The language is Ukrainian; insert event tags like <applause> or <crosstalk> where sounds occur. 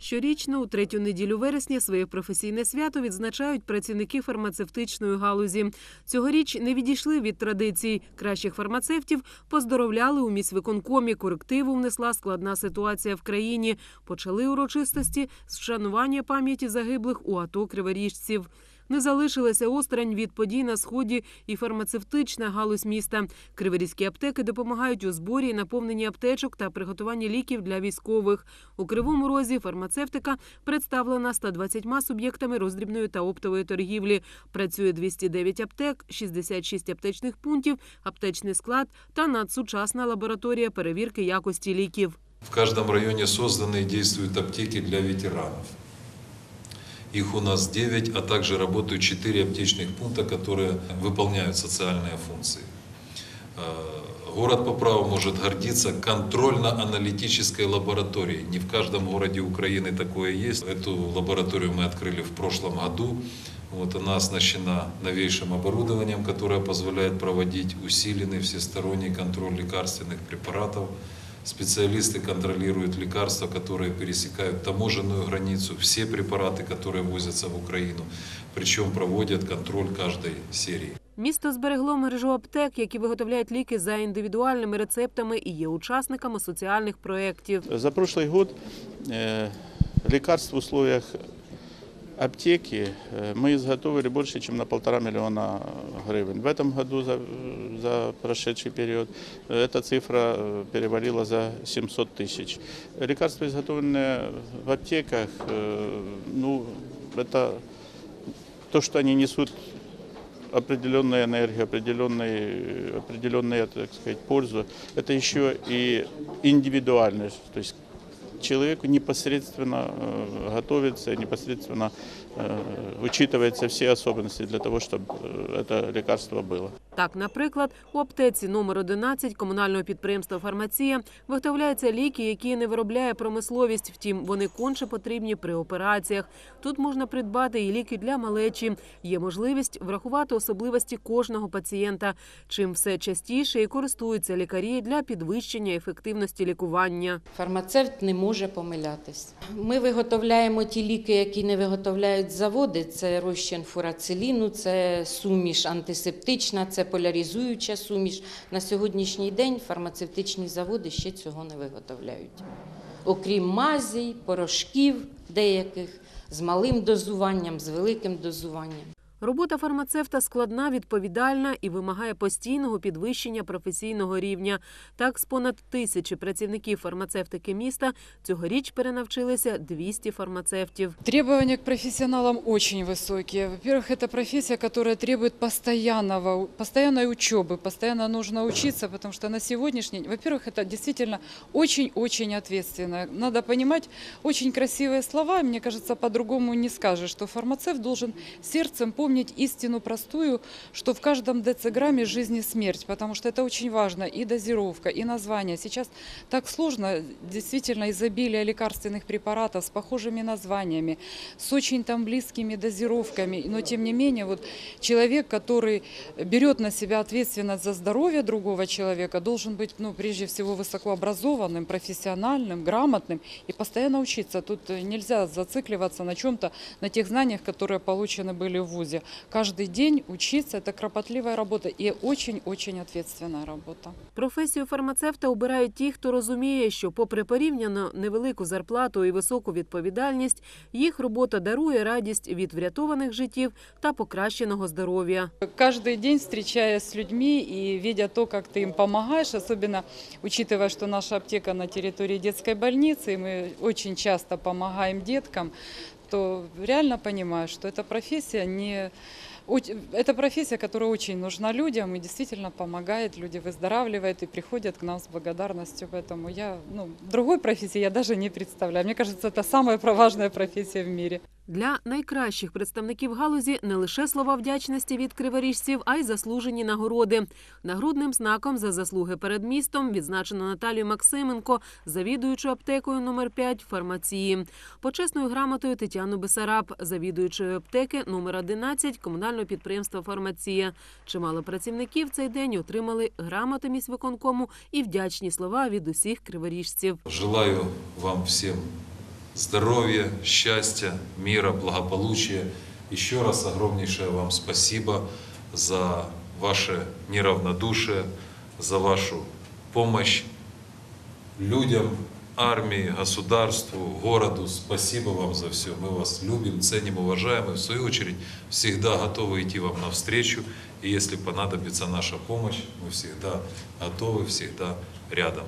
Щорічно у третю неділю вересня своє професійне свято відзначають працівники фармацевтичної галузі. Цьогоріч не відійшли від традицій. Кращих фармацевтів поздоровляли у міськвиконкомі. Корективу внесла складна ситуація в країні. Почали урочистості з вшанування пам'яті загиблих у АТО криворіжців. Не залишилася осторонь від подій на сході і фармацевтична галузь міста. Криворізькі аптеки допомагають у зборі наповненні аптечок та приготуванні ліків для військових. У Кривому Розі фармацевтика представлена 120 суб'єктами роздрібної та оптової торгівлі. Працює 209 аптек, 66 аптечних пунктів, аптечний склад та надсучасна лабораторія перевірки якості ліків. В каждом районе созданы и действуют аптеки для ветеранов. Их у нас 9, а также работают 4 аптечных пункта, которые выполняют социальные функции. Э, Город по праву может гордиться контрольно-аналитической лабораторией. Не в каждом городе Украины такое есть. Эту лабораторию мы открыли в прошлом году. Вот она оснащена новейшим оборудованием, которое позволяет проводить усиленный всесторонний контроль лекарственных препаратов. Специалисты контролируют лекарства, которые пересекают таможенную границу, все препараты, которые возятся в Украину, причем проводят контроль каждой серии. Місто зберегло мережу аптек, які виготовляють ліки за індивідуальними рецептами і є учасниками соціальних проєктів. За прошлый год э, лекарств в условиях аптеки э, мы изготовили больше, чем на полтора миллиона гривен. В этом году за, прошедший период эта цифра э, перевалила за 700 тысяч. Лекарства, изготовленные в аптеках, э, ну, это то, что они несут определенную энергию, определенные, определенные, так сказать, пользу, это еще и индивидуальность. То есть человеку непосредственно э, готовится, непосредственно учитываются все особенности для того, чтобы это лекарство было. Так, наприклад, у аптеці номер 11 комунального підприємства Фармація виготовляються ліки, які не виробляє промисловість. Втім, вони конче потрібні при операціях. Тут можна придбати і ліки для малечі. Є можливість врахувати особливості кожного пацієнта. Чим все частіше і користуються лікарі для підвищення ефективності лікування. Фармацевт не може помилятись. Ми виготовляємо ті ліки, які не виготовляють заводи. Це розчин фурациліну, це суміш антисептична, це поляризуюча суміш. На сьогоднішній день фармацевтичні заводи ще цього не виготовляють. Окрім мазій, порошків деяких з малим дозуванням, з великим дозуванням. Робота фармацевта складна, відповідальна і вимагає постійного підвищення професійного рівня. Так, з понад тисячі працівників фармацевтики міста цьогоріч перенавчилися 200 фармацевтів. Требования к профессионалам очень высокие. Во-первых, это профессия, которая требует постоянного, постоянной учебы, постоянно нужно учиться, потому что на сегодняшний день, во-первых, это действительно очень-очень ответственно. Надо понимать очень красивые слова, мне кажется, по-другому не скажешь, что фармацевт должен сердцем помнить истину простую, что в каждом дециграмме жизнь и смерть, потому что это очень важно, и дозировка, и название. Сейчас так сложно, действительно, изобилие лекарственных препаратов с похожими названиями, с очень там близкими дозировками, но тем не менее, вот человек, который берет на себя ответственность за здоровье другого человека, должен быть, ну, прежде всего, высокообразованным, профессиональным, грамотным и постоянно учиться. Тут э, нельзя зацикливаться на чем-то, на тех знаниях, которые получены были в ВУЗе. Каждый день учиться – это кропотливая работа и очень-очень ответственная работа. Професію фармацевта обирають ті, хто розуміє, що, попри порівняно невелику зарплату і високу відповідальність, їх робота дарує радість від врятованих життів та покращеного здоров'я. Каждый день встречаясь с людьми и видя то, как ты им помогаешь, особенно учитывая, что наша аптека на территории детской больницы, и мы очень часто помогаем деткам, то реально понимаю, что эта профессия не оч- это профессия, которая очень нужна людям и действительно помогает, люди выздоравливают и приходят к нам с благодарностью. Поэтому я, ну, другой профессии я даже не представляю. Мне кажется, это самая важная <laughs> профессия в мире. Для найкращих представників галузі не лише слова вдячності від криворіжців, а й заслужені нагороди. Нагрудним знаком за заслуги перед містом відзначено Наталію Максименко, завідуючу аптекою номер 5 фармації. Почесною грамотою Тетяну Бесараб, завідуючою аптеки номер 11 комунального підприємства Фармація. Чимало працівників цей день отримали грамоти міськвиконкому і вдячні слова від усіх криворіжців. Желаю вам всем здоровья, счастья, мира, благополучия. Еще раз огромнейшее вам спасибо за ваше неравнодушие, за вашу помощь людям, армии, государству, городу. Спасибо вам за все. Мы вас любим, ценим, уважаем и в свою очередь всегда готовы идти вам навстречу. И если понадобится наша помощь, мы всегда готовы, всегда рядом.